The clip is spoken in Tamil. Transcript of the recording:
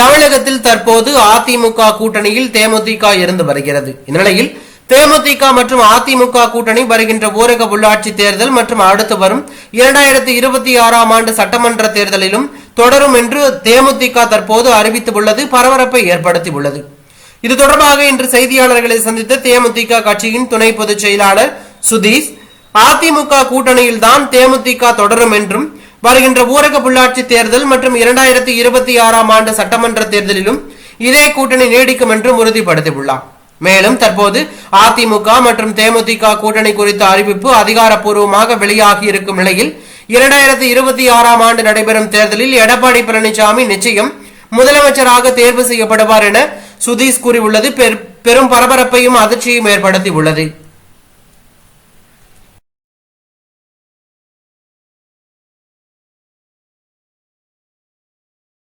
தமிழகத்தில் தற்போது அதிமுக கூட்டணியில் தேமுதிக இருந்து வருகிறது. இந்நிலையில் தேமுதிக மற்றும் அதிமுக கூட்டணி வருகின்ற ஊரக உள்ளாட்சி தேர்தல் மற்றும் அடுத்து வரும் இரண்டாயிரத்தி இருபத்தி ஆறாம் ஆண்டு சட்டமன்ற தேர்தலிலும் தொடரும் என்று தேமுதிக தற்போது அறிவித்துள்ளது பரபரப்பை ஏற்படுத்தியுள்ளது. இது தொடர்பாக இன்று செய்தியாளர்களை சந்தித்த தேமுதிக கட்சியின் துணை பொதுச் செயலாளர் சுதீஷ் அதிமுக கூட்டணியில்தான் தேமுதிக தொடரும் என்றும் வருகின்ற ஊரக உள்ளாட்சி தேர்தல் மற்றும் இரண்டாயிரத்தி இருபத்தி ஆறாம் ஆண்டு சட்டமன்ற தேர்தலிலும் இதே கூட்டணி நீடிக்கும் என்றும் உறுதிப்படுத்தியுள்ளார். மேலும் தற்போது அதிமுக மற்றும் தேமுதிக கூட்டணி குறித்த அறிவிப்பு அதிகாரப்பூர்வமாக வெளியாகி இருக்கும் நிலையில் இரண்டாயிரத்தி இருபத்தி ஆறாம் ஆண்டு நடைபெறும் தேர்தலில் எடப்பாடி பழனிசாமி நிச்சயம் முதலமைச்சராக தேர்வு செய்யப்படுவார் என சுதீஷ் கூறியுள்ளது. பெரும் பரபரப்பையும் அதிர்ச்சியும் ஏற்படுத்தி உள்ளது